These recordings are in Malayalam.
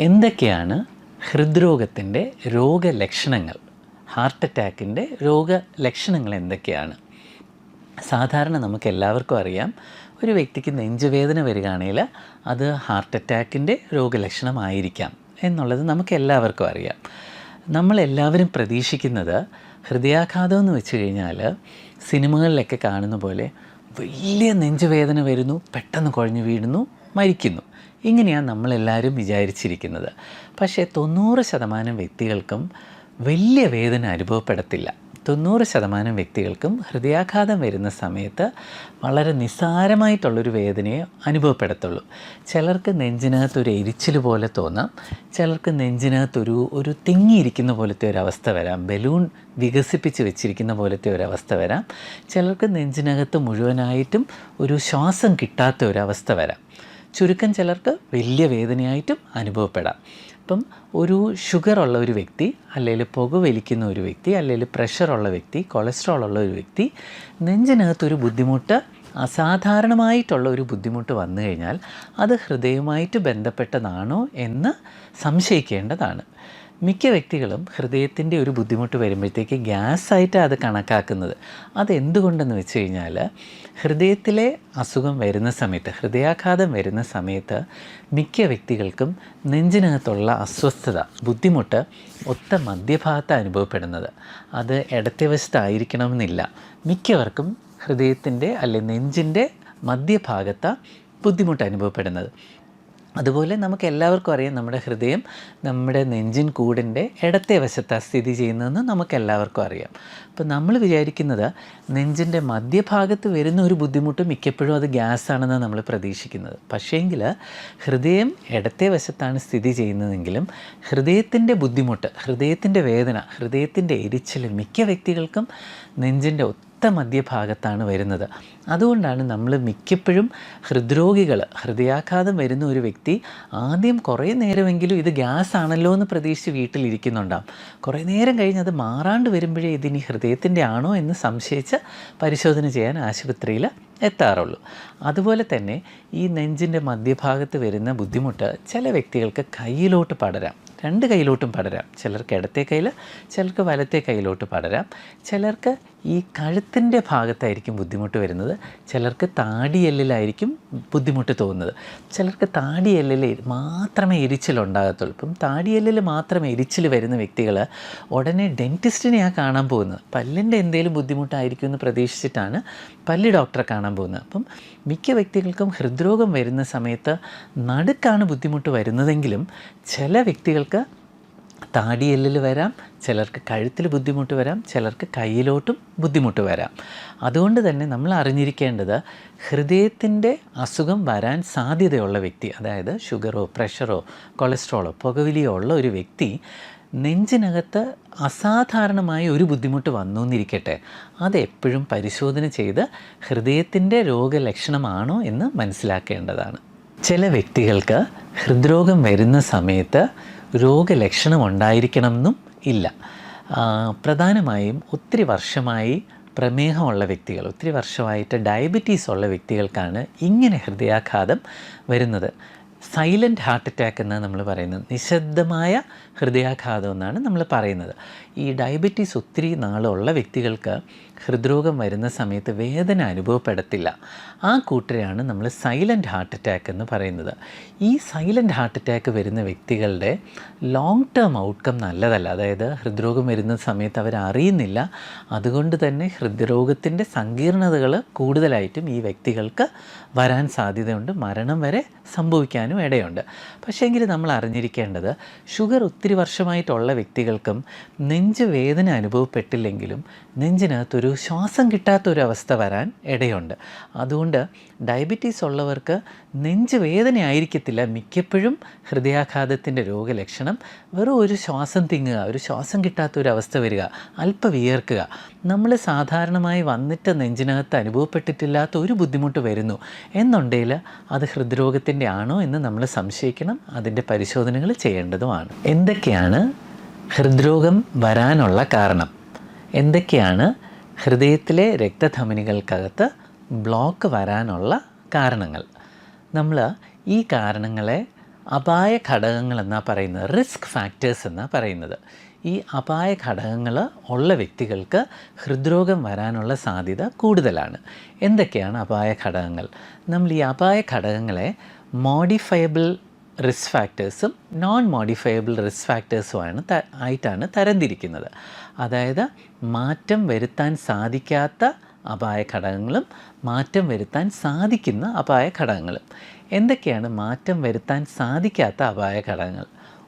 എന്തൊക്കെയാണ് ഹൃദ്രോഗത്തിന്റെ രോഗലക്ഷണങ്ങൾ? ഹാർട്ട് അറ്റാക്കിന്റെ രോഗലക്ഷണങ്ങൾ എന്തൊക്കെയാണ്? സാധാരണ നമുക്ക് എല്ലാവർക്കും അറിയാം ഒരു വ്യക്തിക്ക് നെഞ്ചുവേദന വരികയാണെങ്കിൽ അത് ഹാർട്ട് അറ്റാക്കിന്റെ രോഗലക്ഷണമായിരിക്കാം എന്നുള്ളത് നമുക്ക് എല്ലാവർക്കും അറിയാം. നമ്മളെല്ലാവരും പ്രതീക്ഷിക്കുന്നത് ഹൃദയാഘാതം എന്ന് വെച്ച് കഴിഞ്ഞാൽ സിനിമകളിലൊക്കെ കാണുന്ന പോലെ വലിയ നെഞ്ചുവേദന വരുന്നു പെട്ടെന്ന് കുഴഞ്ഞു വീഴുന്നു മരിക്കുന്നു. ഇങ്ങനെയാണ് നമ്മളെല്ലാവരും വിചാരിച്ചിരിക്കുന്നത്. പക്ഷേ തൊണ്ണൂറ് ശതമാനം വ്യക്തികൾക്കും വലിയ വേദന അനുഭവപ്പെടത്തില്ല. തൊണ്ണൂറ് ശതമാനം വ്യക്തികൾക്കും ഹൃദയാഘാതം വരുന്ന സമയത്ത് വളരെ നിസ്സാരമായിട്ടുള്ളൊരു വേദനയെ അനുഭവപ്പെടത്തുള്ളൂ. ചിലർക്ക് നെഞ്ചിനകത്തൊരു എരിച്ചിൽ പോലെ തോന്നാം. ചിലർക്ക് നെഞ്ചിനകത്തൊരു ഒരു തിങ്ങിയിരിക്കുന്ന പോലത്തെ ഒരു അവസ്ഥ വരാം. ബലൂൺ വികസിപ്പിച്ച് വെച്ചിരിക്കുന്ന പോലത്തെ ഒരു അവസ്ഥ വരാം. ചിലർക്ക് നെഞ്ചിനകത്ത് മുഴുവനായിട്ടും ഒരു ശ്വാസം കിട്ടാത്ത ഒരു അവസ്ഥ വരാം. ചുരുക്കം ചിലർക്ക് വലിയ വേദനയായിട്ടും അനുഭവപ്പെടാം. അപ്പം ഒരു ഷുഗർ ഉള്ള ഒരു വ്യക്തി അല്ലെങ്കിൽ പുകവലിക്കുന്ന ഒരു വ്യക്തി അല്ലെങ്കിൽ പ്രഷറുള്ള വ്യക്തി കൊളസ്ട്രോൾ ഉള്ള ഒരു വ്യക്തി നെഞ്ചിനകത്തൊരു ബുദ്ധിമുട്ട് അസാധാരണമായിട്ടുള്ള ഒരു ബുദ്ധിമുട്ട് വന്നു കഴിഞ്ഞാൽ അത് ഹൃദയവുമായിട്ട് ബന്ധപ്പെട്ടതാണോ എന്ന് സംശയിക്കേണ്ടതാണ്. മിക്ക വ്യക്തികളും ഹൃദയത്തിന്റെ ഒരു ബുദ്ധിമുട്ട് വരുമ്പോഴത്തേക്ക് ഗ്യാസായിട്ടാണ് അത് കണക്കാക്കുന്നത്. അതെന്തുകൊണ്ടെന്ന് വെച്ച് കഴിഞ്ഞാൽ ഹൃദയത്തിലെ അസുഖം വരുന്ന സമയത്ത് ഹൃദയാഘാതം വരുന്ന സമയത്ത് മിക്ക വ്യക്തികൾക്കും നെഞ്ചിനകത്തുള്ള അസ്വസ്ഥത ബുദ്ധിമുട്ട് ഒത്ത മധ്യഭാഗത്ത് അനുഭവപ്പെടുന്നത്. അത് ഇടത്തെ വശത്തായിരിക്കണമെന്നില്ല. മിക്കവർക്കും ഹൃദയത്തിന്റെ അല്ലെ നെഞ്ചിന്റെ മധ്യഭാഗത്ത് ബുദ്ധിമുട്ട് അനുഭവപ്പെടുന്നത്. അതുപോലെ നമുക്ക് എല്ലാവർക്കും അറിയാം നമ്മുടെ ഹൃദയം നമ്മുടെ നെഞ്ചിൻ കൂടിന്റെ ഇടത്തെ വശത്താണ് സ്ഥിതി ചെയ്യുന്നതെന്ന് നമുക്ക് എല്ലാവർക്കും അറിയാം. അപ്പോൾ നമ്മൾ വിചാരിക്കുന്നത് നെഞ്ചിന്റെ മധ്യഭാഗത്ത് വരുന്ന ഒരു ബുദ്ധിമുട്ട് മിക്കപ്പോഴും അത് ഗ്യാസ് ആണെന്ന് നമ്മൾ പ്രതീക്ഷിക്കുന്നത്. പക്ഷേങ്കിൽ ഹൃദയം ഇടത്തെ വശത്താണ് സ്ഥിതി ചെയ്യുന്നതെങ്കിലും ഹൃദയത്തിന്റെ ബുദ്ധിമുട്ട് ഹൃദയത്തിന്റെ വേദന ഹൃദയത്തിന്റെ എരിച്ചിൽ മിക്ക വ്യക്തികൾക്കും നെഞ്ചിന്റെ ഒത്ത മധ്യഭാഗത്താണ് വരുന്നത്. അതുകൊണ്ടാണ് നമ്മൾ മിക്കപ്പോഴും ഹൃദ്രോഗികൾ ഹൃദയാഘാതം വരുന്ന ഒരു വ്യക്തി ആദ്യം കുറേ നേരമെങ്കിലും ഇത് ഗ്യാസ് ആണല്ലോ എന്ന് പ്രതീക്ഷിച്ച് വീട്ടിലിരിക്കുന്നുണ്ടാവും. കുറേ നേരം കഴിഞ്ഞ് അത് മാറാണ്ട് വരുമ്പോഴേ ഇതിനി ഹൃദയത്തിന്റെ ആണോ എന്ന് സംശയിച്ച് പരിശോധന ചെയ്യാൻ ആശുപത്രിയിൽ എത്താറുള്ളൂ. അതുപോലെ തന്നെ ഈ നെഞ്ചിന്റെ മധ്യഭാഗത്ത് വരുന്ന ബുദ്ധിമുട്ട് ചില വ്യക്തികൾക്ക് കയ്യിലോട്ട് പടരാം. രണ്ട് കയ്യിലോട്ടും പടരാം. ചിലർക്ക് ഇടത്തെ കയ്യിൽ ചിലർക്ക് വലത്തെ കയ്യിലോട്ട് പടരാം. ചിലർക്ക് ഈ കഴുത്തിന്റെ ഭാഗത്തായിരിക്കും ബുദ്ധിമുട്ട് വരുന്നത്. ചിലർക്ക് താടിയെല്ലിലായിരിക്കും ബുദ്ധിമുട്ട് തോന്നുന്നത്. ചിലർക്ക് താടിയെല്ലിൽ മാത്രമേ എരിച്ചിലുണ്ടാകത്തുള്ളൂ ഇപ്പം താടിയെല്ലിൽ മാത്രം എരിച്ചിൽ വരുന്ന വ്യക്തികൾ ഉടനെ ഡെന്റിസ്റ്റിനെയാണ് കാണാൻ പോകുന്നത്. പല്ലിന്റെ എന്തെങ്കിലും ബുദ്ധിമുട്ടായിരിക്കും എന്ന് പ്രതീക്ഷിച്ചിട്ടാണ് പല്ല് ഡോക്ടറെ കാണാൻ പോകുന്നത്. അപ്പം മിക്ക വ്യക്തികൾക്കും ഹൃദ്രോഗം വരുന്ന സമയത്ത് നടുക്കാണ് ബുദ്ധിമുട്ട് വരുന്നതെങ്കിലും ചില വ്യക്തികൾക്ക് താടിയെല്ലിൽ വരാം ചിലർക്ക് കഴുത്തിൽ ബുദ്ധിമുട്ട് വരാം ചിലർക്ക് കയ്യിലോട്ടും ബുദ്ധിമുട്ട് വരാം. അതുകൊണ്ട് തന്നെ നമ്മൾ അറിഞ്ഞിരിക്കേണ്ടത് ഹൃദയത്തിന്റെ അസുഖം വരാൻ സാധ്യതയുള്ള വ്യക്തി അതായത് ഷുഗറോ പ്രഷറോ കൊളസ്ട്രോളോ പുകവലിയോ ഉള്ള ഒരു വ്യക്തി നെഞ്ചിനകത്ത് അസാധാരണമായ ഒരു ബുദ്ധിമുട്ട് വന്നു എന്നിരിക്കട്ടെ. അതെപ്പോഴും പരിശോധന ചെയ്ത് ഹൃദയത്തിന്റെ രോഗലക്ഷണമാണോ എന്ന് മനസ്സിലാക്കേണ്ടതാണ്. ചില വ്യക്തികൾക്ക് ഹൃദ്രോഗം വരുന്ന സമയത്ത് രോഗലക്ഷണം ഉണ്ടായിരിക്കണമെന്നും ഇല്ല പ്രധാനമായും ഒത്തിരി വർഷമായി പ്രമേഹമുള്ള വ്യക്തികൾ ഒത്തിരി വർഷമായിട്ട് ഡയബറ്റീസ് ഉള്ള വ്യക്തികൾക്കാണ് ഇങ്ങനെ ഹൃദയാഘാതം വരുന്നത്. സൈലന്റ് ഹാർട്ട് അറ്റാക്ക് എന്നാണ് നമ്മൾ പറയുന്നത്. നിശബ്ദമായ ഹൃദയാഘാതം എന്നാണ് നമ്മൾ പറയുന്നത്. ഈ ഡയബറ്റീസ് ഒത്തിരി നാളുള്ള വ്യക്തികൾക്ക് ഹൃദ്രോഗം വരുന്ന സമയത്ത് വേദന അനുഭവപ്പെടത്തില്ല. ആ കൂട്ടരെയാണ് നമ്മൾ സൈലന്റ് ഹാർട്ട് അറ്റാക്ക് എന്ന് പറയുന്നത്. ഈ സൈലന്റ് ഹാർട്ട് അറ്റാക്ക് വരുന്ന വ്യക്തികളുടെ ലോങ് ടേം ഔട്ട്കം നല്ലതല്ല. അതായത് ഹൃദ്രോഗം വരുന്ന സമയത്ത് അവർ അറിയുന്നില്ല. അതുകൊണ്ട് തന്നെ ഹൃദ്രോഗത്തിന്റെ സങ്കീർണതകൾ കൂടുതലായിട്ടും ഈ വ്യക്തികൾക്ക് വരാൻ സാധ്യതയുണ്ട്. മരണം വരെ സംഭവിക്കാനും ഇടയുണ്ട്. പക്ഷേങ്കിൽ നമ്മൾ അറിഞ്ഞിരിക്കേണ്ടത് ഷുഗർ ഒത്തിരി വർഷമായിട്ടുള്ള വ്യക്തികൾക്കും നെഞ്ച് വേദന അനുഭവപ്പെട്ടില്ലെങ്കിലും നെഞ്ചിനകത്തൊരു ശ്വാസം കിട്ടാത്ത ഒരു അവസ്ഥ വരാൻ ഇടയുണ്ട്. അതുകൊണ്ട് ഡയബറ്റീസ് ഉള്ളവർക്ക് നെഞ്ച് ആയിരിക്കത്തില്ല. മിക്കപ്പോഴും ഹൃദയാഘാതത്തിന്റെ രോഗലക്ഷണം. വെറും ഒരു ശ്വാസം തിങ്ങുക ഒരു ശ്വാസം കിട്ടാത്ത ഒരു അവസ്ഥ വരിക അല്പ വിയർക്കുക. നമ്മൾ സാധാരണമായി വന്നിട്ട് നെഞ്ചിനകത്ത് അനുഭവപ്പെട്ടിട്ടില്ലാത്ത ഒരു ബുദ്ധിമുട്ട് വരുന്നു. എന്നുണ്ടെങ്കിൽ അത് ഹൃദ്രോഗത്തിന്റെ ആണോ എന്ന് നമ്മൾ സംശയിക്കണം. അതിന്റെ പരിശോധനകൾ ചെയ്യേണ്ടതുമാണ്. എന്തൊക്കെയാണ് ഹൃദ്രോഗം വരാനുള്ള കാരണം? എന്തൊക്കെയാണ് ഹൃദയത്തിലെ രക്തധമനികൾക്കകത്ത് ബ്ലോക്ക് വരാനുള്ള കാരണങ്ങൾ. നമ്മൾ ഈ കാരണങ്ങളെ അപായ ഘടകങ്ങൾ എന്നാ പറയുന്നത് റിസ്ക് ഫാക്ടേഴ്സ് എന്നാ പറയുന്നത്. ഈ അപായ ഘടകങ്ങൾ ഉള്ള വ്യക്തികൾക്ക് ഹൃദ്രോഗം വരാനുള്ള സാധ്യത കൂടുതലാണ്. എന്തൊക്കെയാണ് അപായ ഘടകങ്ങൾ? നമ്മൾ ഈ അപായ ഘടകങ്ങളെ മോഡിഫയബിൾ റിസ്ക് ഫാക്ടേഴ്സും നോൺ മോഡിഫയബിൾ റിസ്ക് ഫാക്ടേഴ്സുമാണ് ആയിട്ടാണ് തരംതിരിക്കുന്നത്. അതായത് മാറ്റം വരുത്താൻ സാധിക്കാത്ത അപായ ഘടകങ്ങളും മാറ്റം വരുത്താൻ സാധിക്കുന്ന അപായ ഘടകങ്ങളും. എന്തൊക്കെയാണ് മാറ്റം വരുത്താൻ സാധിക്കാത്ത അപായ ഘടകങ്ങൾ?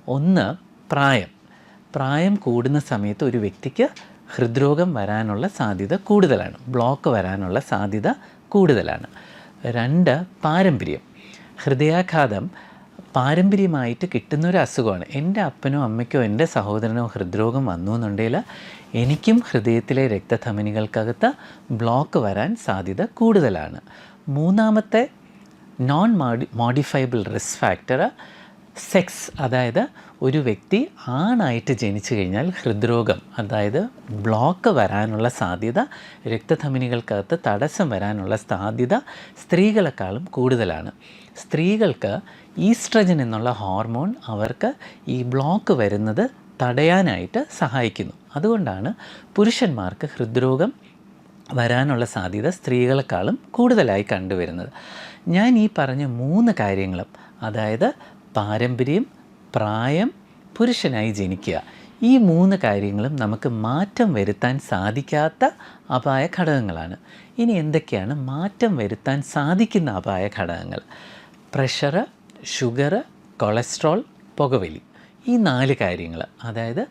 ഒന്ന് പ്രായം. പ്രായം കൂടുന്ന സമയത്ത് ഒരു വ്യക്തിക്ക് ഹൃദ്രോഗം വരാനുള്ള സാധ്യത കൂടുതലാണ്. ബ്ലോക്ക് വരാനുള്ള സാധ്യത കൂടുതലാണ്. രണ്ട് പാരമ്പര്യം. ഹൃദയാഘാതം പാരമ്പര്യമായിട്ട് കിട്ടുന്ന ഒരു അസുഖമാണ്. എന്റെ അപ്പനോ അമ്മയ്ക്കോ എന്റെ സഹോദരനോ ഹൃദ്രോഗം വന്നു എന്നുണ്ടെങ്കിൽ എനിക്കും ഹൃദയത്തിലെ രക്തധമനികൾക്കകത്ത് ബ്ലോക്ക് വരാൻ സാധ്യത കൂടുതലാണ്. മൂന്നാമത്തെ non modi modifiable risk factor sex അതായത് ഒരു വ്യക്തി ആണായിട്ട് ജനിച്ചു കഴിഞ്ഞാൽ ഹൃദ്രോഗം അതായത് ബ്ലോക്ക് വരാനുള്ള സാധ്യത രക്തധമനികൾക്കകത്ത് തടസ്സം വരാനുള്ള സാധ്യത സ്ത്രീകളെക്കാളും കൂടുതലാണ്. സ്ത്രീകൾക്ക് ഈസ്ട്രജൻ എന്നുള്ള ഹോർമോൺ അവർക്ക് ഈ ബ്ലോക്ക് വരുന്നത് തടയാനായിട്ട് സഹായിക്കുന്നു. അതുകൊണ്ടാണ് പുരുഷന്മാർക്ക് ഹൃദ്രോഗം വരാനുള്ള സാധ്യത സ്ത്രീകളെക്കാളും കൂടുതലായി കണ്ടുവരുന്നത്. ഞാൻ ഈ പറഞ്ഞ മൂന്ന് കാര്യങ്ങളും അതായത് പാരമ്പര്യം പ്രായം പുരുഷനായി ജനിക്കുക ഈ മൂന്ന് കാര്യങ്ങളും നമുക്ക് മാറ്റം വരുത്താൻ സാധിക്കാത്ത അപായ ഘടകങ്ങളാണ്. ഇനി എന്തൊക്കെയാണ് മാറ്റം വരുത്താൻ സാധിക്കുന്ന അപായ ഘടകങ്ങൾ? പ്രഷർ ഷുഗർ കൊളസ്ട്രോൾ പുകവലി. ഈ നാല് കാര്യങ്ങൾ. അതായത്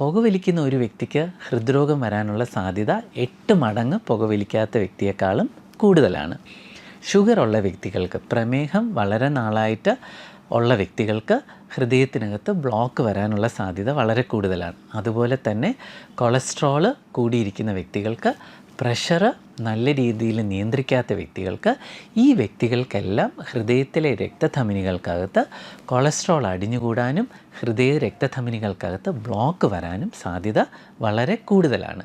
പുകവലിക്കുന്ന ഒരു വ്യക്തിക്ക് ഹൃദ്രോഗം വരാനുള്ള സാധ്യത എട്ട് മടങ്ങ് പുകവലിക്കാത്ത വ്യക്തിയെക്കാളും കൂടുതലാണ്. ഷുഗർ ഉള്ള വ്യക്തികൾക്ക് പ്രമേഹം വളരെ നാളായിട്ട് ഉള്ള വ്യക്തികൾക്ക് ഹൃദയത്തിനകത്ത് ബ്ലോക്ക് വരാനുള്ള സാധ്യത വളരെ കൂടുതലാണ്. അതുപോലെ തന്നെ കൊളസ്ട്രോൾ കൂടിയിരിക്കുന്ന വ്യക്തികൾക്ക് പ്രഷർ നല്ല രീതിയിൽ നിയന്ത്രിക്കാത്ത വ്യക്തികൾക്ക് ഈ വ്യക്തികൾക്കെല്ലാം ഹൃദയത്തിലെ രക്തധമനികൾക്കകത്ത് കൊളസ്ട്രോൾ അടിഞ്ഞുകൂടാനും ഹൃദയ രക്തധമനികൾക്കകത്ത് ബ്ലോക്ക് വരാനും സാധ്യത വളരെ കൂടുതലാണ്.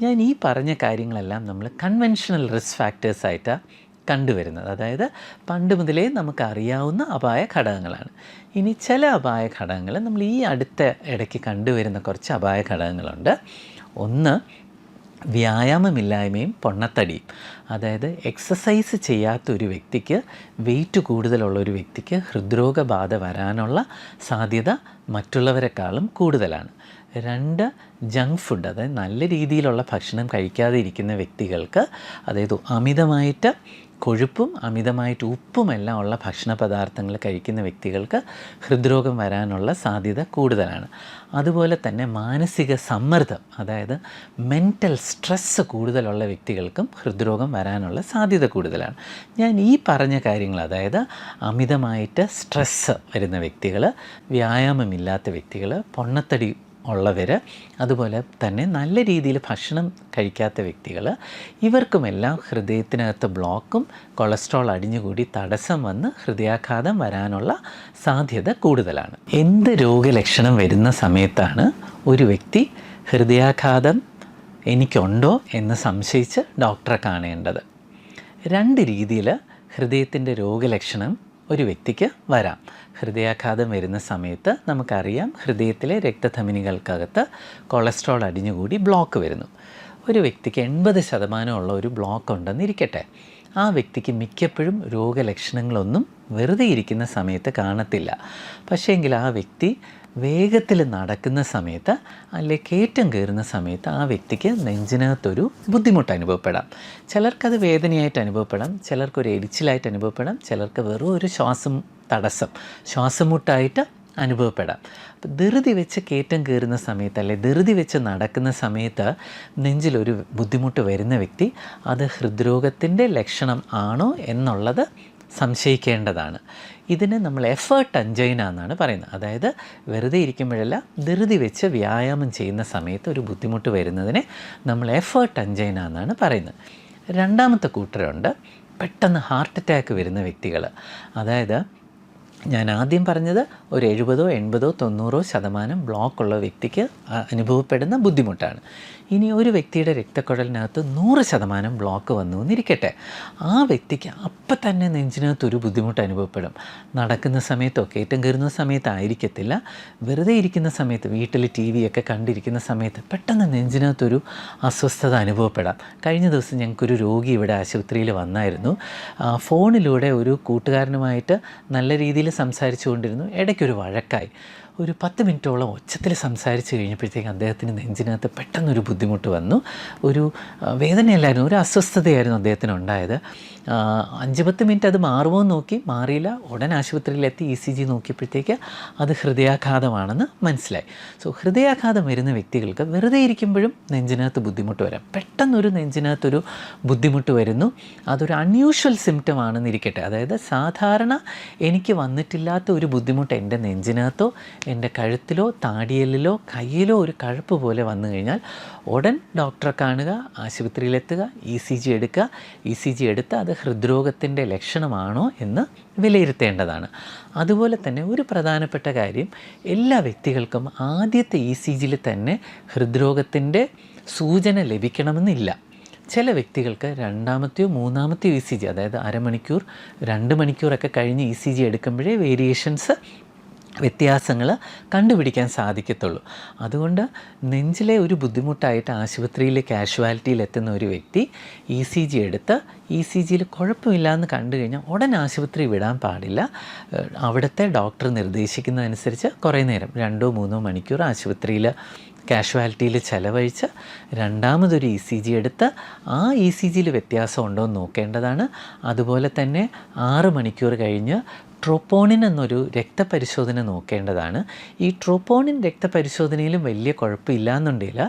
ഞാൻ ഈ പറഞ്ഞ കാര്യങ്ങളെല്ലാം നമ്മൾ കൺവെൻഷണൽ റിസ്ക് ഫാക്ടേഴ്സായിട്ടാണ് കണ്ടുവരുന്നത്. അതായത് പണ്ട് മുതലേ നമുക്കറിയാവുന്ന അപായ ഘടകങ്ങളാണ്. ഇനി ചില അപായ ഘടകങ്ങൾ നമ്മൾ ഈ അടുത്ത ഇടയ്ക്ക് കണ്ടുവരുന്ന കുറച്ച് അപായ ഘടകങ്ങളുണ്ട്. ഒന്ന് വ്യായാമമില്ലായ്മയും പൊണ്ണത്തടിയും. അതായത് എക്സസൈസ് ചെയ്യാത്ത ഒരു വ്യക്തിക്ക് വെയിറ്റ് കൂടുതലുള്ള ഒരു വ്യക്തിക്ക് ഹൃദ്രോഗബാധ വരാനുള്ള സാധ്യത മറ്റുള്ളവരെക്കാളും കൂടുതലാണ്. രണ്ട് ജങ്ക് ഫുഡ് അതായത് നല്ല രീതിയിലുള്ള ഭക്ഷണം കഴിക്കാതെ ഇരിക്കുന്ന വ്യക്തികൾക്ക് അതായത് അമിതമായിട്ട് കൊഴുപ്പും അമിതമായിട്ട് ഉപ്പുമെല്ലാം ഉള്ള ഭക്ഷണ പദാർത്ഥങ്ങൾ കഴിക്കുന്ന വ്യക്തികൾക്ക് ഹൃദ്രോഗം വരാനുള്ള സാധ്യത കൂടുതലാണ്. അതുപോലെ തന്നെ മാനസിക സമ്മർദ്ദം അതായത് മെന്റൽ സ്ട്രെസ്സ് കൂടുതലുള്ള വ്യക്തികൾക്കും ഹൃദ്രോഗം വരാനുള്ള സാധ്യത കൂടുതലാണ്. ഞാൻ ഈ പറഞ്ഞ കാര്യങ്ങൾ അതായത് അമിതമായിട്ട് സ്ട്രെസ്സ് വരുന്ന വ്യക്തികൾ വ്യായാമമില്ലാത്ത വ്യക്തികൾ പൊണ്ണത്തടി ഉള്ളവർ അതുപോലെ തന്നെ നല്ല രീതിയിൽ ഭക്ഷണം കഴിക്കാത്ത വ്യക്തികൾ ഇവർക്കുമെല്ലാം ഹൃദയത്തിനകത്ത് ബ്ലോക്കും കൊളസ്ട്രോൾ അടിഞ്ഞുകൂടി തടസ്സം വന്ന് ഹൃദയാഘാതം വരാനുള്ള സാധ്യത കൂടുതലാണ്. എന്ത് രോഗലക്ഷണം വരുന്ന സമയത്താണ് ഒരു വ്യക്തി ഹൃദയാഘാതം എനിക്കുണ്ടോ എന്ന് സംശയിച്ച് ഡോക്ടറെ കാണേണ്ടത്. രണ്ട് രീതിയിൽ ഹൃദയത്തിന്റെ രോഗലക്ഷണം ഒരു വ്യക്തിക്ക് വരാം. ഹൃദയാഘാതം വരുന്ന സമയത്ത് നമുക്കറിയാം ഹൃദയത്തിലെ രക്തധമനികൾക്കകത്ത് കൊളസ്ട്രോൾ അടിഞ്ഞുകൂടി ബ്ലോക്ക് വരുന്നു. ഒരു വ്യക്തിക്ക് എൺപത് ശതമാനമുള്ള ഒരു ബ്ലോക്ക് ഉണ്ടെന്നിരിക്കട്ടെ ആ വ്യക്തിക്ക് മിക്കപ്പോഴും രോഗലക്ഷണങ്ങളൊന്നും വെറുതെ ഇരിക്കുന്ന സമയത്ത് കാണത്തില്ല. പക്ഷേങ്കിൽ ആ വ്യക്തി വേഗത്തിൽ നടക്കുന്ന സമയത്ത് അല്ലെ കയറ്റം കയറുന്ന സമയത്ത് ആ വ്യക്തിക്ക് നെഞ്ചിനകത്തൊരു ബുദ്ധിമുട്ട് അനുഭവപ്പെടാം. ചിലർക്കത് വേദനയായിട്ട് അനുഭവപ്പെടാം ചിലർക്കൊരു എരിച്ചിലായിട്ട് അനുഭവപ്പെടാം ചിലർക്ക് വെറും ഒരു ശ്വാസം തടസ്സം ശ്വാസം മുട്ടായിട്ട് അനുഭവപ്പെടാം. അപ്പം ധൃതി വെച്ച് കയറ്റം കയറുന്ന സമയത്ത് അല്ലെ ധൃതി വെച്ച് നടക്കുന്ന സമയത്ത് നെഞ്ചിലൊരു ബുദ്ധിമുട്ട് വരുന്ന വ്യക്തി അത് ഹൃദ്രോഗത്തിന്റെ ലക്ഷണം ആണോ എന്നുള്ളത് സംശയിക്കേണ്ടതാണ്. ഇതിന് നമ്മൾ എഫേർട്ട് അഞ്ചൈന എന്നാണ് പറയുന്നത്. അതായത് വെറുതെ ഇരിക്കുമ്പോഴല്ല ധൃതി വെച്ച് വ്യായാമം ചെയ്യുന്ന സമയത്ത് ഒരു ബുദ്ധിമുട്ട് വരുന്നതിനെ നമ്മൾ എഫേർട്ട് അഞ്ചൈന എന്നാണ് പറയുന്നത്. രണ്ടാമത്തെ കൂട്ടരുണ്ട്. പെട്ടെന്ന് ഹാർട്ട് അറ്റാക്ക് വരുന്ന വ്യക്തികൾ. അതായത് ഞാൻ ആദ്യം പറഞ്ഞത് ഒരു എഴുപതോ എൺപതോ തൊണ്ണൂറോ ശതമാനം ബ്ലോക്കുള്ള വ്യക്തിക്ക് അനുഭവപ്പെടുന്ന ബുദ്ധിമുട്ടാണ്. ഇനി ഒരു വ്യക്തിയുടെ രക്തക്കുഴലിനകത്ത് നൂറ് ശതമാനം ബ്ലോക്ക് വന്നു എന്നിരിക്കട്ടെ. ആ വ്യക്തിക്ക് അപ്പം തന്നെ നെഞ്ചിനകത്ത് ഒരു ബുദ്ധിമുട്ട് അനുഭവപ്പെടും. നടക്കുന്ന സമയത്തോ കയറ്റം കയറുന്ന സമയത്തായിരിക്കത്തില്ല. വെറുതെ ഇരിക്കുന്ന സമയത്ത് വീട്ടിൽ ടി വി ഒക്കെ കണ്ടിരിക്കുന്ന സമയത്ത് പെട്ടെന്ന് നെഞ്ചിനകത്തൊരു അസ്വസ്ഥത അനുഭവപ്പെടാം. കഴിഞ്ഞ ദിവസം ഞങ്ങൾക്കൊരു രോഗി ഇവിടെ ആശുപത്രിയിൽ വന്നായിരുന്നു. ഫോണിലൂടെ ഒരു കൂട്ടുകാരനുമായിട്ട് നല്ല രീതിയിൽ സംസാരിച്ചു കൊണ്ടിരുന്നു ഇടയ്ക്കൊരു വഴക്കായി. ഒരു പത്ത് മിനിറ്റോളം ഒച്ചത്തിൽ സംസാരിച്ച് കഴിഞ്ഞപ്പോഴത്തേക്ക് അദ്ദേഹത്തിന് നെഞ്ചിനകത്ത് പെട്ടെന്നൊരു ബുദ്ധിമുട്ട് വന്നു. ഒരു വേദനയല്ലായിരുന്നു ഒരു അസ്വസ്ഥതയായിരുന്നു അദ്ദേഹത്തിന് ഉണ്ടായത് അഞ്ച് പത്ത് മിനിറ്റ് അത് മാറുമോ എന്ന് നോക്കി മാറിയില്ല. ഉടൻ ആശുപത്രിയിലെത്തി ഇ സി ജി നോക്കിയപ്പോഴത്തേക്ക് അത് ഹൃദയാഘാതമാണെന്ന് മനസ്സിലായി. സോ ഹൃദയാഘാതം വരുന്ന വ്യക്തികൾക്ക് വെറുതെ ഇരിക്കുമ്പോഴും നെഞ്ചിനകത്ത് ബുദ്ധിമുട്ട് വരാം. പെട്ടെന്നൊരു നെഞ്ചിനകത്തൊരു ബുദ്ധിമുട്ട് വരുന്നു. അതൊരു അൺയൂഷ്വൽ സിംറ്റം ആണെന്നിരിക്കട്ടെ. അതായത് സാധാരണ എനിക്ക് വന്നിട്ടില്ലാത്ത ഒരു ബുദ്ധിമുട്ട് എന്റെ നെഞ്ചിനകത്തോ എന്റെ കഴുത്തിലോ താടിയലിലോ കയ്യിലോ ഒരു കഴുപ്പ് പോലെ വന്നു കഴിഞ്ഞാൽ ഉടൻ ഡോക്ടറെ കാണുക ആശുപത്രിയിലെത്തുക ഇ സി ജി എടുക്കുക. ഇ സി ജി എടുത്ത് അത് ഹൃദ്രോഗത്തിന്റെ ലക്ഷണമാണോ എന്ന് വിലയിരുത്തേണ്ടതാണ്. അതുപോലെ തന്നെ ഒരു പ്രധാനപ്പെട്ട കാര്യം എല്ലാ വ്യക്തികൾക്കും ആദ്യത്തെ ഇ സി ജിയിൽ തന്നെ ഹൃദ്രോഗത്തിന്റെ സൂചന ലഭിക്കണമെന്നില്ല. ചില വ്യക്തികൾക്ക് രണ്ടാമത്തെയോ മൂന്നാമത്തെയോ ഇ സി ജി അതായത് അരമണിക്കൂർ രണ്ട് മണിക്കൂറൊക്കെ കഴിഞ്ഞ് ഇ സി ജി എടുക്കുമ്പോഴേ വേരിയേഷൻസ് വ്യത്യാസങ്ങൾ കണ്ടുപിടിക്കാൻ സാധിക്കത്തുള്ളൂ. അതുകൊണ്ട് നെഞ്ചിലെ ഒരു ബുദ്ധിമുട്ടായിട്ട് ആശുപത്രിയിലെ കാഷ്വാലിറ്റിയിൽ എത്തുന്ന ഒരു വ്യക്തി ഇ സി ജി എടുത്ത് ഇ സി ജിയിൽ കുഴപ്പമില്ല എന്ന് കണ്ടു കഴിഞ്ഞാൽ ഉടൻ ആശുപത്രി വിടാൻ പാടില്ല. അവിടുത്തെ ഡോക്ടർ നിർദ്ദേശിക്കുന്നതനുസരിച്ച് കുറേ നേരം രണ്ടോ മൂന്നോ മണിക്കൂർ ആശുപത്രിയിൽ കാഷ്വാലിറ്റിയിൽ ചിലവഴിച്ച് രണ്ടാമതൊരു ഇ സി ജി എടുത്ത് ആ ഇ സി ജിയിൽ വ്യത്യാസം ഉണ്ടോ എന്ന് നോക്കേണ്ടതാണ്. അതുപോലെ തന്നെ ആറ് മണിക്കൂർ കഴിഞ്ഞ് ട്രോപ്പോണിൻ എന്നൊരു രക്തപരിശോധന നോക്കേണ്ടതാണ്. ഈ ട്രോപ്പോണിൻ രക്തപരിശോധനയിലും വലിയ കുഴപ്പമില്ല എന്നുണ്ടെങ്കിൽ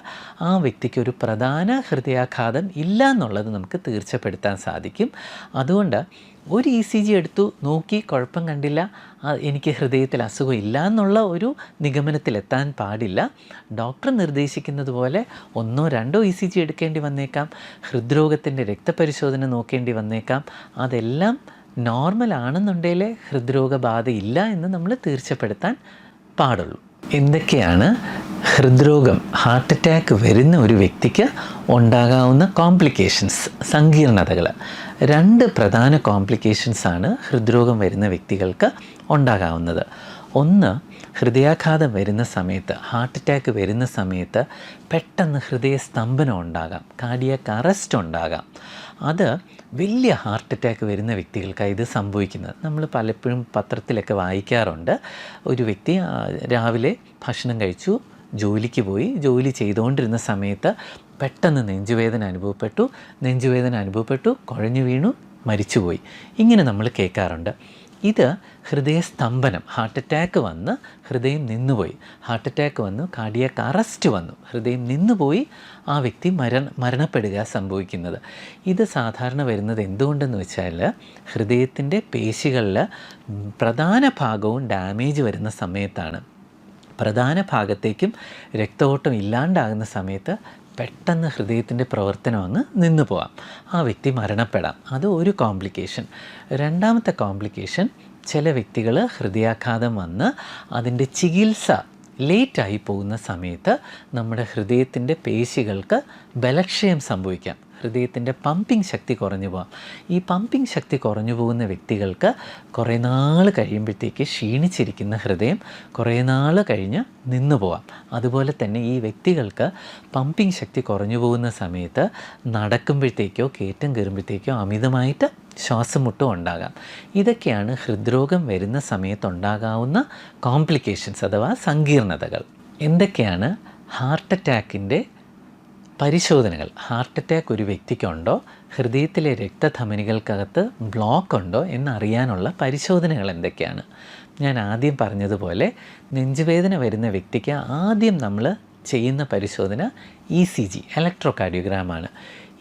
ആ വ്യക്തിക്ക് ഒരു പ്രധാന ഹൃദയാഘാതം ഇല്ല എന്നുള്ളത് നമുക്ക് തീർച്ചപ്പെടുത്താൻ സാധിക്കും. അതുകൊണ്ട് ഒരു ഇ സി ജി എടുത്തു നോക്കി കുഴപ്പം കണ്ടില്ല എനിക്ക് ഹൃദയത്തിൽ അസുഖം ഇല്ല എന്നുള്ള ഒരു നിഗമനത്തിലെത്താൻ പാടില്ല. ഡോക്ടർ നിർദ്ദേശിക്കുന്നത് പോലെ ഒന്നോ രണ്ടോ ഇ സി ജി എടുക്കേണ്ടി വന്നേക്കാം. ഹൃദ്രോഗത്തിന്റെ രക്തപരിശോധന നോക്കേണ്ടി വന്നേക്കാം. അതെല്ലാം നോർമൽ ആണെന്നുണ്ടെങ്കിൽ ഹൃദ്രോഗബാധ ഇല്ല എന്ന് നമ്മൾ തീർച്ചപ്പെടുത്താൻ പാടുള്ളൂ. എന്തൊക്കെയാണ് ഹൃദ്രോഗം ഹാർട്ട് അറ്റാക്ക് വരുന്ന ഒരു വ്യക്തിക്ക് ഉണ്ടാകാവുന്ന കോംപ്ലിക്കേഷൻസ് സങ്കീർണതകൾ രണ്ട് പ്രധാന കോംപ്ലിക്കേഷൻസാണ് ഹൃദ്രോഗം വരുന്ന വ്യക്തികൾക്ക് ഉണ്ടാകാവുന്നത്. ഒന്ന് ഹൃദയാഘാതം വരുന്ന സമയത്ത് ഹാർട്ട് അറ്റാക്ക് വരുന്ന സമയത്ത് പെട്ടെന്ന് ഹൃദയസ്തംഭനം ഉണ്ടാകാം കാർഡിയാക്ക് അറസ്റ്റ് ഉണ്ടാകാം. അത് വലിയ ഹാർട്ട് അറ്റാക്ക് വരുന്ന വ്യക്തികൾക്കാണ് ഇത് സംഭവിക്കുന്നത്. നമ്മൾ പലപ്പോഴും പത്രത്തിലൊക്കെ വായിക്കാറുണ്ട്. ഒരു വ്യക്തി രാവിലെ ഭക്ഷണം കഴിച്ചു ജോലിക്ക് പോയി ജോലി ചെയ്തുകൊണ്ടിരുന്ന സമയത്ത് പെട്ടെന്ന് നെഞ്ചുവേദന അനുഭവപ്പെട്ടു നെഞ്ചുവേദന അനുഭവപ്പെട്ടു കുഴഞ്ഞു വീണു മരിച്ചുപോയി. ഇങ്ങനെ നമ്മൾ കേൾക്കാറുണ്ട്. ഇത് ഹൃദയസ്തംഭനം ഹാർട്ട് അറ്റാക്ക് വന്ന് ഹൃദയം നിന്നുപോയി. ഹാർട്ട് അറ്റാക്ക് വന്നു കാർഡിയാക്ക് അറസ്റ്റ് വന്നു. ഹൃദയം നിന്നുപോയി ആ വ്യക്തി മര മരണപ്പെടുക സംഭവിക്കുന്നത്. ഇത് സാധാരണ വരുന്നത് എന്തുകൊണ്ടെന്ന് വെച്ചാൽ ഹൃദയത്തിന്റെ പേശികളിൽ പ്രധാന ഭാഗവും ഡാമേജ് വരുന്ന സമയത്താണ്. പ്രധാന ഭാഗത്തേക്കും രക്തഓട്ടം ഇല്ലാണ്ടാകുന്ന സമയത്ത് പെട്ടെന്ന് ഹൃദയത്തിന്റെ പ്രവർത്തനം അങ്ങ് നിന്ന് പോവാം. ആ വ്യക്തി മരണപ്പെടാം. അത് ഒരു കോംപ്ലിക്കേഷൻ രണ്ടാമത്തെ കോംപ്ലിക്കേഷൻ ചില വ്യക്തികൾ ഹൃദയാഘാതം വന്ന് അതിന്റെ ചികിത്സ ലേറ്റായി പോകുന്ന സമയത്ത് നമ്മുടെ ഹൃദയത്തിന്റെ പേശികൾക്ക് ബലക്ഷയം സംഭവിക്കാം. ഹൃദയത്തിന്റെ പമ്പിങ് ശക്തി കുറഞ്ഞു പോകാം ഈ പമ്പിങ് ശക്തി കുറഞ്ഞു പോകുന്ന വ്യക്തികൾക്ക് കുറേ നാൾ കഴിയുമ്പോഴത്തേക്ക് ക്ഷീണിച്ചിരിക്കുന്ന ഹൃദയം കുറേ നാൾ കഴിഞ്ഞ് നിന്നു പോവാം. അതുപോലെ തന്നെ ഈ വ്യക്തികൾക്ക് പമ്പിങ് ശക്തി കുറഞ്ഞു പോകുന്ന സമയത്ത് നടക്കുമ്പോഴത്തേക്കോ കയറ്റം കയറുമ്പോഴത്തേക്കോ അമിതമായിട്ട് ശ്വാസം മുട്ടും ഉണ്ടാകാം. ഇതൊക്കെയാണ് ഹൃദ്രോഗം വരുന്ന സമയത്തുണ്ടാകാവുന്ന കോംപ്ലിക്കേഷൻസ് അഥവാ സങ്കീർണതകൾ. എന്തൊക്കെയാണ്? ഹാർട്ട് അറ്റാക്കിന്റെ പരിശോധനകൾ. ഹാർട്ട് അറ്റാക്ക് ഒരു വ്യക്തിക്കുണ്ടോ? ഹൃദയത്തിലെ രക്തധമനികൾക്കകത്ത് ബ്ലോക്ക് ഉണ്ടോ? എന്നറിയാനുള്ള പരിശോധനകൾ എന്തൊക്കെയാണ്? ഞാൻ ആദ്യം പറഞ്ഞതുപോലെ നെഞ്ചുവേദന വരുന്ന വ്യക്തിക്ക് ആദ്യം നമ്മൾ ചെയ്യുന്ന പരിശോധന ഇ സി ജി ഇലക്ട്രോകാർഡിയോഗ്രാമാണ്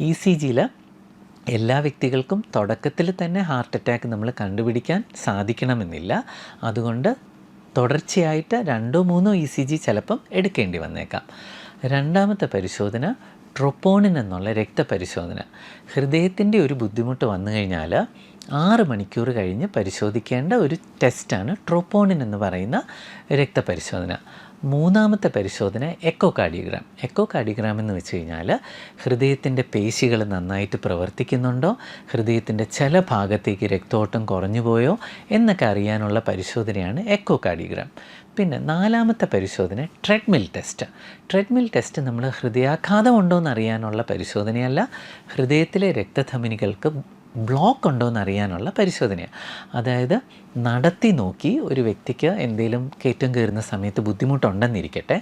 ഇ സി ജിയിൽ എല്ലാ വ്യക്തികൾക്കും തുടക്കത്തിൽ തന്നെ ഹാർട്ട് അറ്റാക്ക് നമ്മൾ കണ്ടുപിടിക്കാൻ സാധിക്കണമെന്നില്ല. അതുകൊണ്ട് തുടർച്ചയായിട്ട് രണ്ടോ മൂന്നോ ഇ സി ജി ചിലപ്പം എടുക്കേണ്ടി വന്നേക്കാം. രണ്ടാമത്തെ പരിശോധന ട്രൊപ്പോണിൻ എന്നുള്ള രക്തപരിശോധന. ഹൃദയത്തിന്റെ ഒരു ബുദ്ധിമുട്ട് വന്നു കഴിഞ്ഞാൽ ആറ് മണിക്കൂർ കഴിഞ്ഞ് പരിശോധിക്കേണ്ട ഒരു ടെസ്റ്റാണ് ട്രോപ്പോണിൻ എന്ന് പറയുന്ന രക്തപരിശോധന. മൂന്നാമത്തെ പരിശോധന എക്കോ കാർഡിയോഗ്രാം എക്കോ കാർഡിയോഗ്രാം എന്ന് വെച്ച് കഴിഞ്ഞാൽ ഹൃദയത്തിന്റെ പേശികൾ നന്നായിട്ട് പ്രവർത്തിക്കുന്നുണ്ടോ? ഹൃദയത്തിന്റെ ചില ഭാഗത്തേക്ക് രക്തോട്ടം കുറഞ്ഞു പോയോ? എന്നൊക്കെ അറിയാനുള്ള പരിശോധനയാണ് എക്കോ കാർഡിയോഗ്രാം പിന്നെ നാലാമത്തെ പരിശോധന ട്രെഡ്മിൽ ടെസ്റ്റ്. ട്രെഡ്മിൽ ടെസ്റ്റ് നമ്മൾ ഹൃദയാഘാതം ഉണ്ടോ എന്ന് അറിയാനുള്ള പരിശോധനയല്ല ഹൃദയത്തിലെ രക്തധമനികൾക്ക് ബ്ലോക്ക് ഉണ്ടോ എന്ന് അറിയാനുള്ള പരിശോധനയാണ്. അതായത് നടത്തി നോക്കി ഒരു വ്യക്തിക്ക് എന്തെങ്കിലും കയറ്റം കയറുന്ന സമയത്ത് ബുദ്ധിമുട്ടുണ്ടെന്നിരിക്കട്ടെ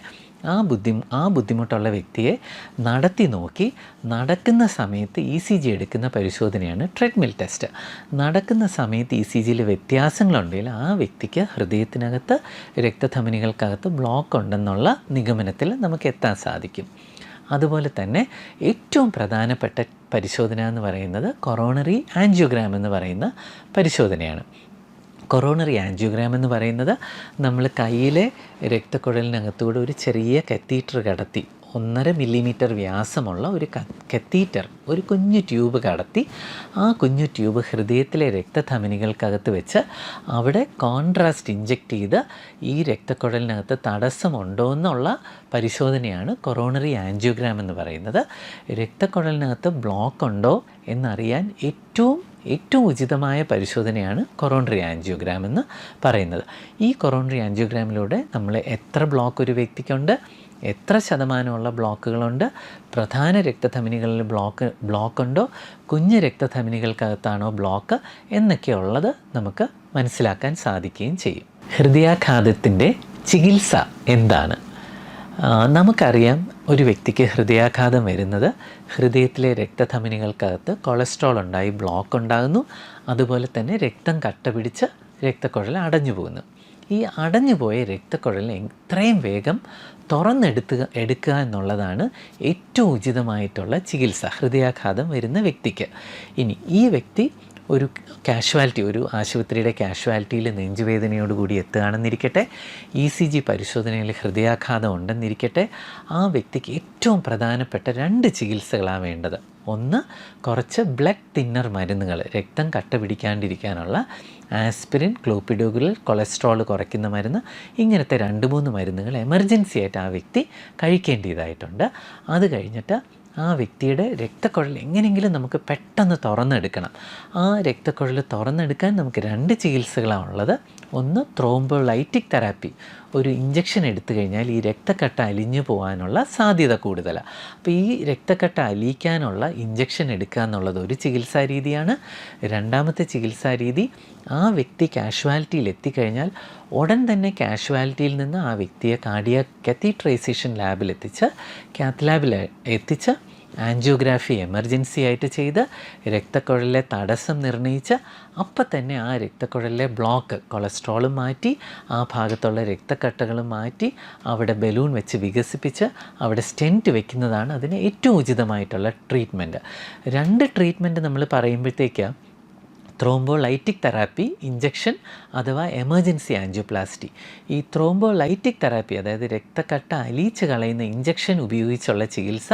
ആ ബുദ്ധി ആ ബുദ്ധിമുട്ടുള്ള വ്യക്തിയെ നടത്തി നോക്കി നടക്കുന്ന സമയത്ത് ഇ സി ജി എടുക്കുന്ന പരിശോധനയാണ് ട്രെഡ്മിൽ ടെസ്റ്റ്. നടക്കുന്ന സമയത്ത് ഇ സി ജിയിൽ വ്യത്യാസങ്ങളുണ്ടെങ്കിൽ ആ വ്യക്തിക്ക് ഹൃദയത്തിനകത്ത് രക്തധമനികൾക്കകത്ത് ബ്ലോക്ക് ഉണ്ടെന്നുള്ള നിഗമനത്തിൽ നമുക്ക് എത്താൻ സാധിക്കും. അതുപോലെ തന്നെ ഏറ്റവും പ്രധാനപ്പെട്ട പരിശോധന എന്ന് പറയുന്നത് കൊറോണറി ആൻജിയോഗ്രാം എന്ന് പറയുന്ന പരിശോധനയാണ്. കൊറോണറി ആൻജിയോഗ്രാം എന്ന് പറയുന്നത് നമ്മൾ കയ്യിലെ രക്തക്കുഴലിനകത്തൂടെ ഒരു ചെറിയ കത്തീറ്റർ കടത്തി ഒന്നര മില്ലിമീറ്റർ വ്യാസമുള്ള ഒരു കത്തീറ്റർ ഒരു കുഞ്ഞു ട്യൂബ് കടത്തി ആ കുഞ്ഞു ട്യൂബ് ഹൃദയത്തിലെ രക്തധമനികൾക്കകത്ത് വെച്ച് അവിടെ കോൺട്രാസ്റ്റ് ഇഞ്ചെക്റ്റ് ചെയ്ത് ഈ രക്തക്കുഴലിനകത്ത് തടസ്സമുണ്ടോ എന്നുള്ള പരിശോധനയാണ് കൊറോണറി ആൻജിയോഗ്രാം എന്ന് പറയുന്നത്. രക്തക്കുഴലിനകത്ത് ബ്ലോക്ക് ഉണ്ടോ എന്നറിയാൻ ഏറ്റവും ഏറ്റവും ഉചിതമായ പരിശോധനയാണ് കൊറോണറി ആൻജിയോഗ്രാം എന്ന് പറയുന്നത്. ഈ കൊറോണറി ആൻജിയോഗ്രാമിലൂടെ നമ്മൾ എത്ര ബ്ലോക്ക് ഒരു വ്യക്തിക്കുണ്ട്? എത്ര ശതമാനമുള്ള ബ്ലോക്കുകളുണ്ട്? പ്രധാന രക്തധമനികളിൽ ബ്ലോക്ക് ബ്ലോക്കുണ്ടോ? കുഞ്ഞ് രക്തധമനികൾക്കകത്താണോ ബ്ലോക്ക്? എന്നൊക്കെയുള്ളത് നമുക്ക് മനസ്സിലാക്കാൻ സാധിക്കുകയും ചെയ്യും. ഹൃദയാഘാതത്തിന്റെ ചികിത്സ എന്താണ്? നമുക്കറിയാം ഒരു വ്യക്തിക്ക് ഹൃദയാഘാതം വരുന്നത് ഹൃദയത്തിലെ രക്തധമനികൾക്കകത്ത് കൊളസ്ട്രോൾ ഉണ്ടായി ബ്ലോക്ക് ഉണ്ടാകുന്നു അതുപോലെ തന്നെ രക്തം കട്ട പിടിച്ച് രക്തക്കുഴൽ അടഞ്ഞു പോകുന്നു ഈ അടഞ്ഞുപോയ രക്തക്കുഴലിനെ എത്രയും വേഗം തുറന്നെടുത്തുക എടുക്കുക എന്നുള്ളതാണ് ഏറ്റവും ഉചിതമായിട്ടുള്ള ചികിത്സ ഹൃദയാഘാതം വരുന്ന വ്യക്തിക്ക്. ഇനി ഈ വ്യക്തി ഒരു കാഷ്വാലിറ്റി ഒരു ആശുപത്രിയുടെ കാഷ്വാലിറ്റിയിൽ നെഞ്ചുവേദനയോടുകൂടി എത്തുകയാണെന്നിരിക്കട്ടെ ഇ സി ജി പരിശോധനയിൽ ഹൃദയാഘാതം ഉണ്ടെന്നിരിക്കട്ടെ ആ വ്യക്തിക്ക് ഏറ്റവും പ്രധാനപ്പെട്ട രണ്ട് ചികിത്സകളാണ് വേണ്ടത്. ഒന്ന് കുറച്ച് ബ്ലഡ് തിന്നർ മരുന്നുകൾ രക്തം കട്ട പിടിക്കാണ്ടിരിക്കാനുള്ള ആസ്പിരിൻ ക്ലോപ്പിഡോഗുലിൽ കൊളസ്ട്രോൾ കുറയ്ക്കുന്ന മരുന്ന് ഇങ്ങനത്തെ രണ്ട് മൂന്ന് മരുന്നുകൾ എമർജൻസി ആയിട്ട് ആ വ്യക്തി കഴിക്കേണ്ടതായിട്ടുണ്ട്. അത് കഴിഞ്ഞിട്ട് ആ വ്യക്തിയുടെ രക്തക്കുഴൽ എങ്ങനെയെങ്കിലും നമുക്ക് പെട്ടെന്ന് തുറന്നെടുക്കണം. ആ രക്തക്കുഴൽ തുറന്നെടുക്കാൻ നമുക്ക് രണ്ട് ചികിത്സകളാണ് ഉള്ളത് ഒന്ന് ത്രോംബോലൈറ്റിക് തെറാപ്പി ഒരു ഇഞ്ചക്ഷൻ എടുത്തു കഴിഞ്ഞാൽ ഈ രക്തക്കട്ട അലിഞ്ഞു പോകാനുള്ള സാധ്യത കൂടുതലാണ് അപ്പോൾ ഈ രക്തക്കട്ട അലിയിക്കാനുള്ള ഇഞ്ചക്ഷൻ എടുക്കുക എന്നുള്ളത് ഒരു ചികിത്സാ രീതിയാണ്. രണ്ടാമത്തെ ചികിത്സാ രീതി ആ വ്യക്തി കാഷ്വാലിറ്റിയിൽ എത്തിക്കഴിഞ്ഞാൽ ഉടൻ തന്നെ കാഷ്വാലിറ്റിയിൽ നിന്ന് ആ വ്യക്തിയെ കാർഡിയ കത്തീട്രൈസേഷൻ ലാബിലെത്തിച്ച് കാത്ത് ലാബിൽ എത്തിച്ച് ആൻജിയോഗ്രാഫി എമർജൻസി ആയിട്ട് ചെയ്ത് രക്തക്കുഴലിലെ തടസ്സം നിർണയിച്ച് അപ്പം തന്നെ ആ രക്തക്കുഴലിലെ ബ്ലോക്ക് കൊളസ്ട്രോൾ മാറ്റി ആ ഭാഗത്തുള്ള രക്തക്കട്ടകൾ മാറ്റി അവിടെ ബലൂൺ വെച്ച് വികസിപ്പിച്ച് അവിടെ സ്റ്റെന്റ് വെക്കുന്നതാണ് അതിന് ഏറ്റവും ഉചിതമായിട്ടുള്ള ട്രീറ്റ്മെന്റ്. രണ്ട് ട്രീറ്റ്മെന്റ് നമ്മൾ പറയുമ്പോഴത്തേക്ക് ത്രോംബോലൈറ്റിക് തെറാപ്പി ഇഞ്ചക്ഷൻ അഥവാ എമർജൻസി ആൻജിയോപ്ലാസ്റ്റി ഈ ത്രോംബോലൈറ്റിക് തെറാപ്പി അതായത് രക്തക്കട്ട അലിയിച്ച് കളയുന്ന ഇഞ്ചക്ഷൻ ഉപയോഗിച്ചുള്ള ചികിത്സ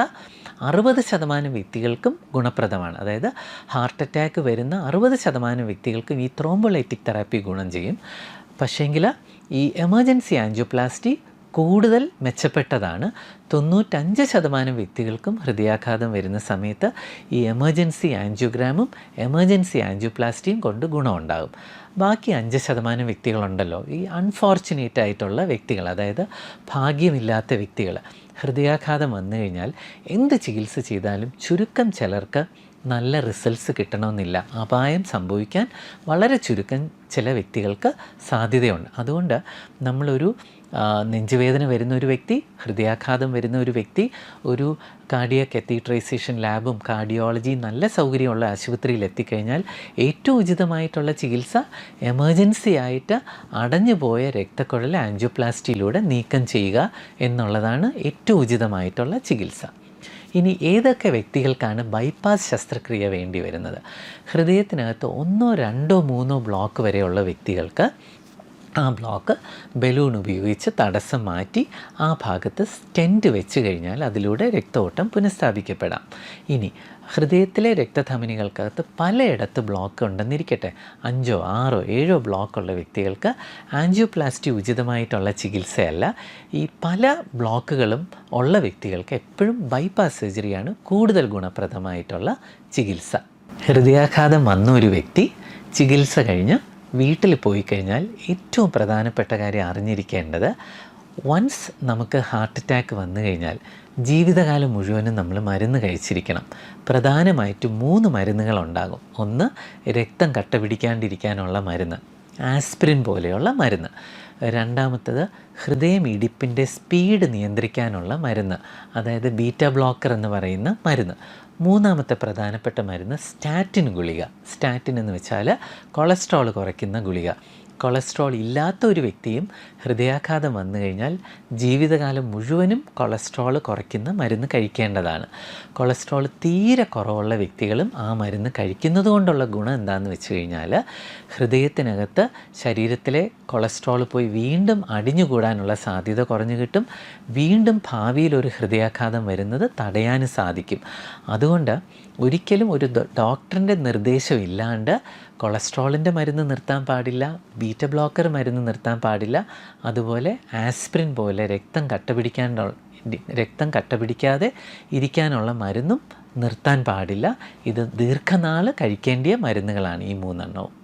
അറുപത് ശതമാനം വ്യക്തികൾക്കും ഗുണപ്രദമാണ്. അതായത് ഹാർട്ട് അറ്റാക്ക് വരുന്ന അറുപത് ശതമാനം വ്യക്തികൾക്കും ഈ ത്രോംബോലൈറ്റിക് തെറാപ്പി ഗുണം ചെയ്യും. പക്ഷേങ്കിൽ ഈ എമർജൻസി ആൻജിയോപ്ലാസ്റ്റി കൂടുതൽ മെച്ചപ്പെട്ടതാണ്. തൊണ്ണൂറ്റഞ്ച് ശതമാനം വ്യക്തികൾക്കും ഹൃദയാഘാതം വരുന്ന സമയത്ത് ഈ എമർജൻസി ആൻജിയോഗ്രാമും എമർജൻസി ആൻജിയോപ്ലാസ്റ്റിയും കൊണ്ട് ഗുണമുണ്ടാകും. ബാക്കി അഞ്ച് ശതമാനം വ്യക്തികളുണ്ടല്ലോ. ഈ അൺഫോർച്ചുനേറ്റ് ആയിട്ടുള്ള വ്യക്തികൾ അതായത് ഭാഗ്യമില്ലാത്ത വ്യക്തികൾ ഹൃദയാഘാതം വന്നു കഴിഞ്ഞാൽ എന്ത് ചികിത്സ ചെയ്താലും ചുരുക്കം ചിലർക്ക് നല്ല റിസൾട്ട്സ് കിട്ടണമെന്നില്ല. അപായം സംഭവിക്കാൻ വളരെ ചുരുക്കം ചില വ്യക്തികൾക്ക് സാധ്യതയുണ്ട്. അതുകൊണ്ട് നമ്മളൊരു നെഞ്ചുവേദന വരുന്ന ഒരു വ്യക്തി ഹൃദയാഘാതം വരുന്ന ഒരു വ്യക്തി ഒരു കാർഡിയ കത്തീട്രൈസേഷൻ ലാബും കാർഡിയോളജി നല്ല സൗകര്യമുള്ള ആശുപത്രിയിൽ എത്തിക്കഴിഞ്ഞാൽ ഏറ്റവും ഉചിതമായിട്ടുള്ള ചികിത്സ എമർജൻസി ആയിട്ട് അടഞ്ഞുപോയ രക്തക്കുഴൽ ആൻജിയോപ്ലാസ്റ്റിയിലൂടെ നീക്കം ചെയ്യുക എന്നുള്ളതാണ് ഏറ്റവും ഉചിതമായിട്ടുള്ള ചികിത്സ. ഇനി ഏതൊക്കെ വ്യക്തികൾക്കാണ് ബൈപ്പാസ് ശസ്ത്രക്രിയ വേണ്ടി വരുന്നത്? ഹൃദയത്തിനകത്ത് ഒന്നോ രണ്ടോ മൂന്നോ ബ്ലോക്ക് വരെയുള്ള വ്യക്തികൾക്ക് ആ ബ്ലോക്ക് ബലൂൺ ഉപയോഗിച്ച് തടസ്സം മാറ്റി ആ ഭാഗത്ത് സ്റ്റെന്റ് വെച്ച് കഴിഞ്ഞാൽ അതിലൂടെ രക്തഓട്ടം പുനഃസ്ഥാപിക്കപ്പെടാം. ഇനി ഹൃദയത്തിലെ രക്തധമനികൾക്കകത്ത് പലയിടത്ത് ബ്ലോക്ക് ഉണ്ടെന്നിരിക്കട്ടെ. അഞ്ചോ ആറോ ഏഴോ ബ്ലോക്കുള്ള വ്യക്തികൾക്ക് ആൻജിയോപ്ലാസ്റ്റി ഉചിതമായിട്ടുള്ള ചികിത്സയല്ല. ഈ പല ബ്ലോക്കുകളും ഉള്ള വ്യക്തികൾക്ക് എപ്പോഴും ബൈപ്പാസ് സർജറിയാണ് കൂടുതൽ ഗുണപ്രദമായിട്ടുള്ള ചികിത്സ. ഹൃദയാഘാതം വന്ന ഒരു വ്യക്തി ചികിത്സ കഴിഞ്ഞ് വീട്ടിൽ പോയി കഴിഞ്ഞാൽ ഏറ്റവും പ്രധാനപ്പെട്ട കാര്യം അറിഞ്ഞിരിക്കേണ്ടത് വൺസ് നമുക്ക് ഹാർട്ട് അറ്റാക്ക് വന്നു കഴിഞ്ഞാൽ ജീവിതകാലം മുഴുവനും നമ്മൾ മരുന്ന് കഴിച്ചിരിക്കണം. പ്രധാനമായിട്ടും മൂന്ന് മരുന്നുകളുണ്ടാകും. ഒന്ന് രക്തം കട്ട പിടിക്കാണ്ടിരിക്കാനുള്ള മരുന്ന് ആസ്പിരിൻ പോലെയുള്ള മരുന്ന്. രണ്ടാമത്തത് ഹൃദയം ഇടിപ്പിന്റെ സ്പീഡ് നിയന്ത്രിക്കാനുള്ള മരുന്ന് അതായത് ബീറ്റ ബ്ലോക്കർ എന്ന് പറയുന്ന മരുന്ന്. മൂന്നാമത്തെ പ്രധാനപ്പെട്ട മരുന്ന് സ്റ്റാറ്റിൻ ഗുളിക. സ്റ്റാറ്റിൻ എന്ന് വെച്ചാൽ കൊളസ്ട്രോൾ കുറയ്ക്കുന്ന ഗുളിക. കൊളസ്ട്രോൾ ഇല്ലാത്ത ഒരു വ്യക്തിയും ഹൃദയാഘാതം വന്നു കഴിഞ്ഞാൽ ജീവിതകാലം മുഴുവനും കൊളസ്ട്രോൾ കുറയ്ക്കുന്ന മരുന്ന് കഴിക്കേണ്ടതാണ്. കൊളസ്ട്രോൾ തീരെ കുറവുള്ള വ്യക്തികളും ആ മരുന്ന് കഴിക്കുന്നത് കൊണ്ടുള്ള ഗുണം എന്താണെന്ന് വെച്ച് കഴിഞ്ഞാൽ ഹൃദയത്തിനകത്ത് ശരീരത്തിലെ കൊളസ്ട്രോൾ പോയി വീണ്ടും അടിഞ്ഞുകൂടാനുള്ള സാധ്യത കുറഞ്ഞു കിട്ടും. വീണ്ടും ഭാവിയിൽ ഒരു ഹൃദയാഘാതം വരുന്നത് തടയാൻ സാധിക്കും. അതുകൊണ്ട് ഒരിക്കലും ഒരു ഡോക്ടറിന്റെ നിർദ്ദേശം ഇല്ലാണ്ട് കൊളസ്ട്രോളിന്റെ മരുന്ന് നിർത്താൻ പാടില്ല ബീറ്റ ബ്ലോക്കർ മരുന്ന് നിർത്താൻ പാടില്ല അതുപോലെ ആസ്പ്രിൻ പോലെ രക്തം കട്ട കട്ടപിടിക്കാൻ രക്തം കട്ട പിടിക്കാതെ ഇരിക്കാനുള്ള മരുന്നും നിർത്താൻ പാടില്ല. ഇത് ദീർഘനാൾ കഴിക്കേണ്ടിയ മരുന്നുകളാണ് ഈ മൂന്നെണ്ണവും.